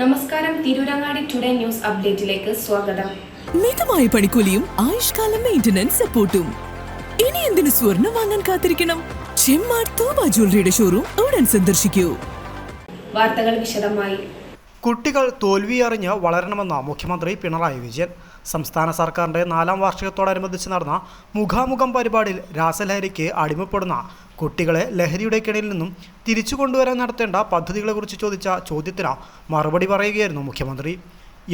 നമസ്കാരം Tirurangadi today news അപ്ഡേറ്റിലേക്ക് സ്വാഗതം. മിതമായ പണിക്കൂലിയും ആയുഷ്കാല മെയിന്റനൻസ് സപ്പോർട്ടും ഇനി എന്തിനു സ്വർണം വാങ്ങാൻ കാത്തിരിക്കണം? ചെമ്മാർ തോമ ജ്വല്ലറിയുടെ ഷോറൂം ഉടൻ സന്ദർശിക്കൂ. വാർത്തകൾ വിശദമായി. കുട്ടികൾ തോൽവിയറിഞ്ഞ് വളരണമെന്ന മുഖ്യമന്ത്രി പിണറായി വിജയൻ. സംസ്ഥാന സർക്കാരിന്റെ നാലാം വാർഷികത്തോടനുബന്ധിച്ച് നടന്ന മുഖാമുഖം പരിപാടിയിൽ രാസലഹരിക്ക് അടിമപ്പെടുന്ന കുട്ടികളെ ലഹരിയുടെ കിണയിൽ നിന്നും തിരിച്ചു കൊണ്ടുവരാൻ നടത്തേണ്ട പദ്ധതികളെക്കുറിച്ച് ചോദിച്ച ചോദ്യത്തിന് മറുപടി പറയുകയായിരുന്നു മുഖ്യമന്ത്രി.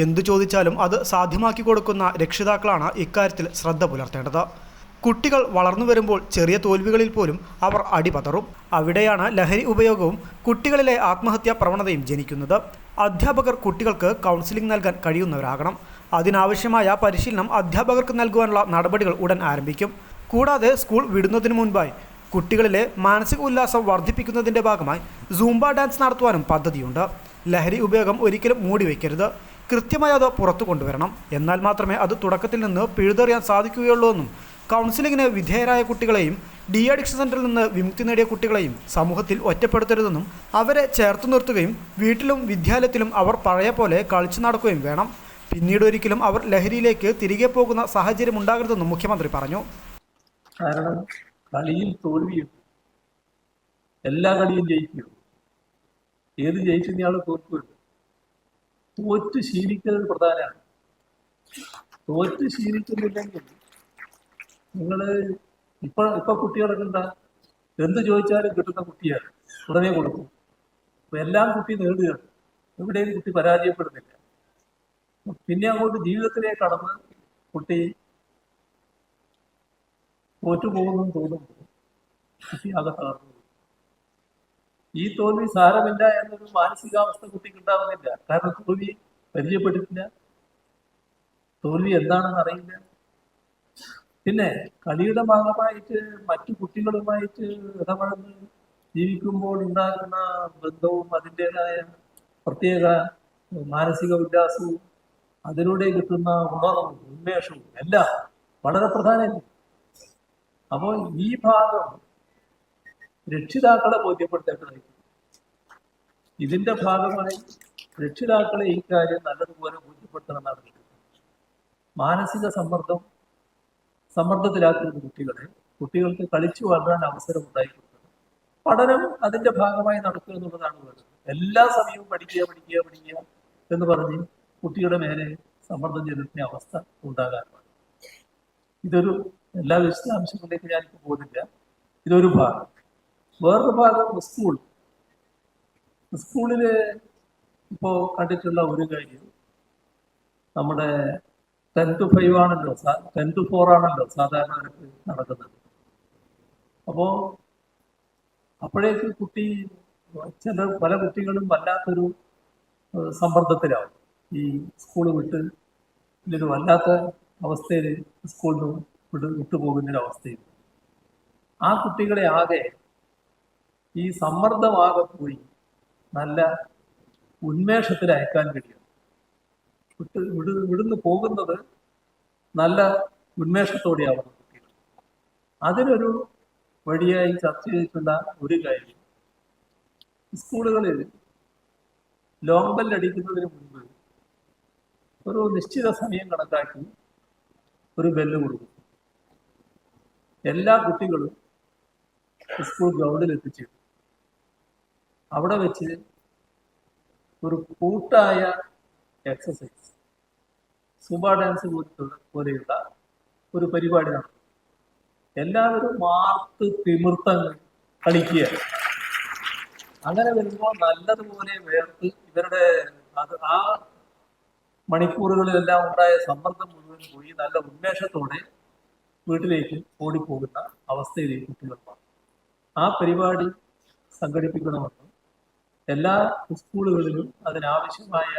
എന്തു ചോദിച്ചാലും അത് സാധ്യമാക്കി കൊടുക്കുന്ന രക്ഷിതാക്കളാണ് ഇക്കാര്യത്തിൽ ശ്രദ്ധ പുലർത്തേണ്ടത്. കുട്ടികൾ വളർന്നു വരുമ്പോൾ ചെറിയ തോൽവികളിൽ പോലും അവർ അടിപതറും. അവിടെയാണ് ലഹരി ഉപയോഗവും കുട്ടികളിലെ ആത്മഹത്യാ പ്രവണതയും ജനിക്കുന്നത്. അധ്യാപകർ കുട്ടികൾക്ക് കൗൺസിലിംഗ് നൽകാൻ കഴിയുന്നവരാകണം. അതിനാവശ്യമായ പരിശീലനം അധ്യാപകർക്ക് നൽകുവാനുള്ള നടപടികൾ ഉടൻ ആരംഭിക്കും. കൂടാതെ സ്കൂൾ വിടുന്നതിന് മുൻപായി കുട്ടികളിലെ മാനസിക ഉല്ലാസം വർദ്ധിപ്പിക്കുന്നതിന്റെ ഭാഗമായി സൂംബ ഡാൻസ് നടത്തുവാനും പദ്ധതിയുണ്ട്. ലഹരി ഉപയോഗം ഒരിക്കലും മൂടിവെക്കരുത് കൃത്യമായി അത് പുറത്തു കൊണ്ടുവരണം. എന്നാൽ മാത്രമേ അത് തുടക്കത്തിൽ നിന്ന് പിഴുതെറിയാൻ സാധിക്കുകയുള്ളൂ എന്നും കൗൺസിലിങ്ങിന് വിധേയരായ കുട്ടികളെയും ഡി അഡിക്ഷൻ സെന്ററിൽ നിന്ന് വിമുക്തി നേടിയ കുട്ടികളെയും സമൂഹത്തിൽ ഒറ്റപ്പെടുത്തരുതെന്നും അവരെ ചേർത്ത് നിർത്തുകയും വീട്ടിലും വിദ്യാലയത്തിലും അവർ പഴയ പോലെ കളിച്ചു നടക്കുകയും വേണം. പിന്നീട് ഒരിക്കലും അവർ ലഹരിയിലേക്ക് തിരികെ പോകുന്ന സാഹചര്യം ഉണ്ടാകരുതെന്നും മുഖ്യമന്ത്രി പറഞ്ഞു. കളിയിൽ തോൽവിയും എല്ലാ കളിയും ജയിക്കും. ഏത് ജയിക്കുന്നയാൾ തോൽക്കുകയുള്ളൂ തോറ്റ് ശീലിക്കുന്നത് പ്രധാനമാണ്. തോറ്റ് ശീലിക്കുന്നില്ലെങ്കിൽ നിങ്ങൾ ഇപ്പൊ ഇപ്പൊ കുട്ടികളൊക്കെ എന്താ? എന്ത് ചോദിച്ചാലും കിട്ടുന്ന കുട്ടിയാണ്. ഉടനെ കൊടുക്കും. അപ്പൊ എല്ലാം കുട്ടി നേടുകയാണ്. എവിടെയും കുട്ടി പരാജയപ്പെടുന്നില്ല. പിന്നെ അങ്ങോട്ട് ജീവിതത്തിലേക്ക് കടന്ന് കുട്ടി തോറ്റുപോകുന്നു തോന്നും അത് തളർന്നു ഈ തോൽവി സാരമില്ല എന്നൊരു മാനസികാവസ്ഥ കുട്ടിക്ക് ഉണ്ടാവുന്നില്ല കാരണം തോൽവി പരിചയപ്പെട്ടിട്ടില്ല. തോൽവി എന്താണെന്ന് അറിയില്ല. പിന്നെ കളിയുടെ ഭാഗമായിട്ട് മറ്റു കുട്ടികളുമായിട്ട് ഇടപഴന്ന് ജീവിക്കുമ്പോൾ ഉണ്ടാകുന്ന ബന്ധവും അതിന്റെതായ പ്രത്യേക മാനസിക ഉല്ലാസവും അതിലൂടെ കിട്ടുന്ന ഉണർവും ഉന്മേഷവും എല്ലാം വളരെ പ്രധാനമാണ് അപ്പോൾ ഈ ഭാഗം രക്ഷിതാക്കളെ ബോധ്യപ്പെടുത്തേണ്ടതായിരിക്കും ഇതിന്റെ ഭാഗമായി രക്ഷിതാക്കളെ ഈ കാര്യം നല്ലതുപോലെ ബോധ്യപ്പെടുത്തണം എന്നാണ് മാനസിക സമ്മർദ്ദം സമ്മർദ്ദത്തിലാക്കുന്ന കുട്ടികളെ കുട്ടികൾക്ക് കളിച്ചു വളരാൻ അവസരം ഉണ്ടായിക്കൊടുക്കുന്നത് പഠനം അതിന്റെ ഭാഗമായി നടക്കുക എന്നുള്ളതാണ് വേണ്ടത്. എല്ലാ സമയവും പഠിക്കുക പഠിക്കുക പഠിക്കുക എന്ന് പറഞ്ഞ് കുട്ടിയുടെ മേലെ സമ്മർദ്ദം ചെലുത്തുന്ന അവസ്ഥ ഉണ്ടാകാറുണ്ട്. ഇതൊരു എല്ലാ വിശദാംശങ്ങളിലേക്ക് ഞാനിപ്പോൾ പോകുന്നില്ല ഇതൊരു ഭാഗം. വേറൊരു ഭാഗം സ്കൂൾ സ്കൂളിൽ ഇപ്പോൾ കണ്ടിട്ടുള്ള ഒരു കാര്യം. നമ്മുടെ ടെൻ ടു ഫൈവ് ആണല്ലോ ടെൻ ടു ഫോർ ആണല്ലോ സാധാരണ നടക്കുന്നത്. അപ്പോൾ അപ്പോഴേക്ക് കുട്ടി ചില പല കുട്ടികളും വല്ലാത്തൊരു സമ്മർദ്ദത്തിലാവും. ഈ സ്കൂൾ വിട്ട് ഇതിലൊരു വല്ലാത്ത അവസ്ഥയിൽ സ്കൂളിൽ നിന്ന് വിട്ട് വിട്ടുപോകുന്നൊരവസ്ഥയിൽ ആ കുട്ടികളെ ആകെ ഈ സമ്മർദ്ദമാകെ പോയി നല്ല ഉന്മേഷത്തിൽ അയക്കാൻ കഴിയും. വിട്ട് വിട് വിടുന്ന് പോകുന്നത് നല്ല ഉന്മേഷത്തോടെയാവണം കുട്ടികൾ. അതിനൊരു വഴിയായി ചർച്ച ചെയ്തിട്ടുള്ള ഒരു കാര്യം. സ്കൂളുകളിൽ ലോങ് ബെൽ അടിക്കുന്നതിന് മുൻപ് ഒരു നിശ്ചിത സമയം കണക്കാക്കി ഒരു ബെല്ല് കൊടുക്കും. എല്ലാ കുട്ടികളും സ്കൂൾ ഗ്രൗണ്ടിൽ എത്തിച്ചു. അവിടെ വെച്ച് ഒരു കൂട്ടായ എക്സസൈസ് സുബ ഡാൻസ് പോലെയുള്ള ഒരു പരിപാടി നടത്തും എല്ലാവരും മാർത്ത് തിമിർത്തങ്ങ് കളിക്കുക അങ്ങനെ വരുമ്പോൾ നല്ലതുപോലെ വേർത്ത് ഇവരുടെ അത് ആ മണിക്കൂറുകളിലെല്ലാം ഉണ്ടായ സമ്മർദ്ദം മുഴുവൻ പോയി. നല്ല ഉന്മേഷത്തോടെ വീട്ടിലേക്ക് ഓടിപ്പോകുന്ന അവസ്ഥയിലേക്ക് കുട്ടികൾ ആ പരിപാടി സംഘടിപ്പിക്കണമെന്നും എല്ലാ സ്കൂളുകളിലും അതിനാവശ്യമായ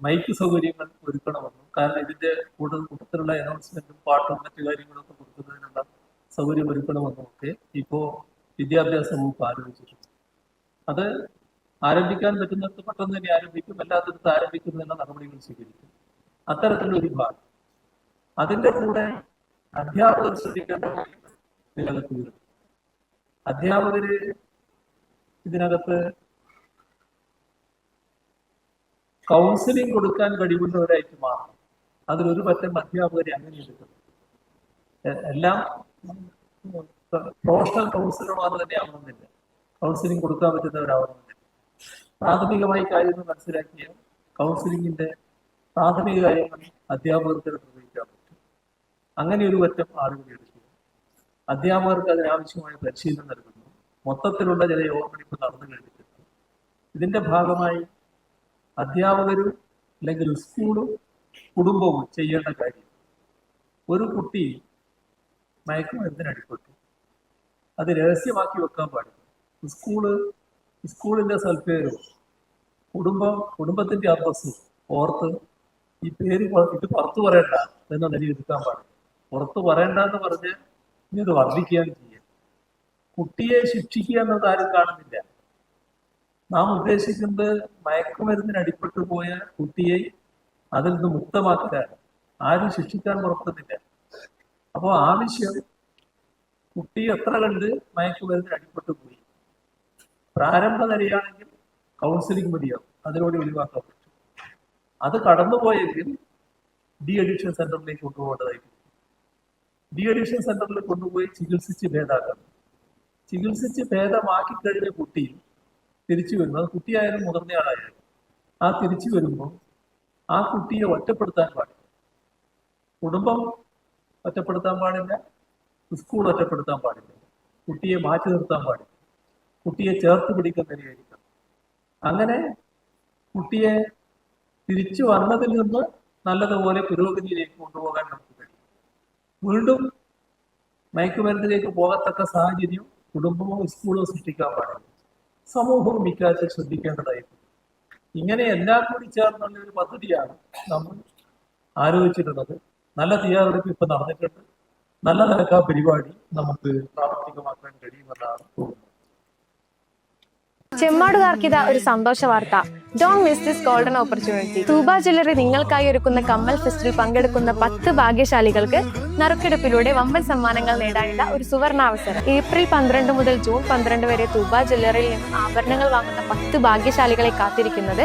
മൈക്ക് സൗകര്യങ്ങൾ ഒരുക്കണമെന്നും കാരണം ഇതിന്റെ കൂടുതൽ കൂട്ടത്തിലുള്ള അനൗൺസ്മെന്റും പാട്ടും മറ്റു കാര്യങ്ങളൊക്കെ കൊടുക്കുന്നതിനുള്ള സൗകര്യം ഒരുക്കണമെന്നും ഒക്കെ ഇപ്പോ വിദ്യാഭ്യാസ വകുപ്പ് ആലോചിച്ചിട്ടുണ്ട് അത് ആരംഭിക്കാൻ പറ്റുന്നിടത്ത് പെട്ടെന്ന് തന്നെ ആരംഭിക്കും അല്ലാത്തടത്ത് ആരംഭിക്കുന്നതിനുള്ള നടപടികൾ സ്വീകരിക്കും. അത്തരത്തിലൊരു ഭാഗം. അതിന്റെ കൂടെ അധ്യാപകർ ശ്രദ്ധിക്കേണ്ട ഇതിനകത്ത് വരും. അധ്യാപകര് ഇതിനകത്ത് കൗൺസിലിംഗ് കൊടുക്കാൻ കഴിവുള്ളവരായിട്ട് മാറണം അതിലൊരു പറ്റം അധ്യാപകരെ അങ്ങനെ എടുക്കണം എ- എല്ലാം പ്രൊഫഷണൽ കൗൺസിലർമാർ തന്നെ ആവണമെന്നില്ല. കൗൺസിലിംഗ് കൊടുക്കാൻ പറ്റുന്നവരാവണമെന്നില്ല. പ്രാഥമികമായി കാര്യങ്ങൾ മനസ്സിലാക്കിയ കൗൺസിലിംഗിന്റെ പ്രാഥമിക കാര്യങ്ങൾ അധ്യാപകർക്ക് നിർവഹിക്കാൻ പറ്റും അങ്ങനെ ഒരു പറ്റം ആളുകൾ എടുക്കുക അധ്യാപകർക്ക് അതിനാവശ്യമായ പരിശീലനം നൽകുന്നു. മൊത്തത്തിലുള്ള ചില യോഗങ്ങളിപ്പ് നടന്നു കഴിഞ്ഞിട്ടുണ്ട്. ഇതിന്റെ ഭാഗമായി അധ്യാപകരും അല്ലെങ്കിൽ സ്കൂളും കുടുംബവും ചെയ്യേണ്ട കാര്യം ഒരു കുട്ടി മയക്കുമരുന്നിന് അടിപ്പെട്ടു അത് രഹസ്യമാക്കി വെക്കാൻ പാടില്ല. സ്കൂൾ സ്കൂളിന്റെ സൽപ്പേരും കുടുംബം കുടുംബത്തിന്റെ അന്തസ്സും ഓർത്ത് ഈ പേര് ഇത് പുറത്തു പറയണ്ട എന്ന നിലയിൽ എടുക്കാൻ പാടില്ല. പുറത്തു പറയണ്ട എന്ന് പറഞ്ഞ് ഇനി ഇത് വർദ്ധിക്കുകയാണ് ചെയ്യുക. കുട്ടിയെ ശിക്ഷിക്കുക എന്നത് ആരും കാണുന്നില്ല. നാം ഉദ്ദേശിക്കുന്നത് മയക്കുമരുന്നിന് അടിപ്പെട്ടു പോയ കുട്ടിയെ അതിൽ നിന്ന് മുക്തമാക്കാൻ ആരും ശിക്ഷിക്കാൻ പുറത്തുന്നില്ല അപ്പോൾ ആവശ്യം കുട്ടി എത്ര കണ്ട് മയക്കുമരുന്നിന് അടിപ്പെട്ടു പോയി? പ്രാരംഭ നിലയാണെങ്കിൽ കൗൺസിലിംഗ് മതിയാവും അതിലൂടെ ഒഴിവാക്കാൻ പറ്റും. അത് കടന്നുപോയെങ്കിൽ ഡി അഡിക്ഷൻ സെന്ററിലേക്ക് കൊണ്ടുപോകേണ്ടതായിരിക്കും ഡി അഡിക്ഷൻ സെന്ററിൽ കൊണ്ടുപോയി ചികിത്സിച്ച് ഭേദമാക്കണം ചികിത്സിച്ച് ഭേദമാക്കി കഴിഞ്ഞ കുട്ടി തിരിച്ചു വരുന്നു. അത് കുട്ടിയായാലും മുതിർന്നയാളായാലും ആ തിരിച്ചു വരുമ്പോൾ ആ കുട്ടിയെ ഒറ്റപ്പെടുത്താൻ പാടില്ല. കുടുംബം ഒറ്റപ്പെടുത്താൻ പാടില്ല. സ്കൂൾ ഒറ്റപ്പെടുത്താൻ പാടില്ല. കുട്ടിയെ മാറ്റി നിർത്താൻ പാടില്ല. കുട്ടിയെ ചേർത്ത് പിടിക്കുന്നതിനായിരിക്കണം അങ്ങനെ കുട്ടിയെ തിരിച്ചു വന്നതിൽ നിന്ന് നല്ലതുപോലെ പുരോഗതിയിലേക്ക് കൊണ്ടുപോകാൻ നമുക്ക് വീണ്ടും മയക്കുമരുന്നിലേക്ക് പോകത്തക്ക സാഹചര്യം കുടുംബമോ സ്കൂളോ സൃഷ്ടിക്കാൻ പാടില്ല. സമൂഹവും ഇക്കാര്യത്തിൽ ശ്രദ്ധിക്കേണ്ടതായിരുന്നു ഇങ്ങനെ എല്ലാം കൂടി ചേർന്നുള്ള ഒരു പദ്ധതിയാണ് നമ്മൾ ആലോചിച്ചിട്ടുള്ളത്. നല്ല തയ്യാറെടുപ്പ് ഇപ്പൊ നടന്നിട്ടുണ്ട്. നല്ല നിലക്കാ പരിപാടി നമുക്ക് പ്രാവർത്തികമാക്കാൻ കഴിയുമെന്നാണ് തോന്നുന്നത്. ചെമ്മാടുകാർക്ക് ഇതാ ഒരു സന്തോഷ വാർത്ത. Don't miss this golden opportunity Tooba jewellery നിങ്ങൾക്കായി ഒരുക്കുന്ന കമ്മൽ ഫെസ്റ്റിൽ പങ്കെടുക്കുന്ന പത്ത് ഭാഗ്യശാലികൾക്ക് നറുക്കെടുപ്പിലൂടെ വമ്പൻ സമ്മാനങ്ങൾ നേടാനുള്ള ഒരു സുവർണാവസരം ഏപ്രിൽ പന്ത്രണ്ട് മുതൽ ജൂൺ പന്ത്രണ്ട് വരെ തൂബ ജ്വല്ലറിയിൽ നിന്നും ആഭരണങ്ങൾ വാങ്ങുന്ന പത്ത് ഭാഗ്യശാലികളെ കാത്തിരിക്കുന്നത്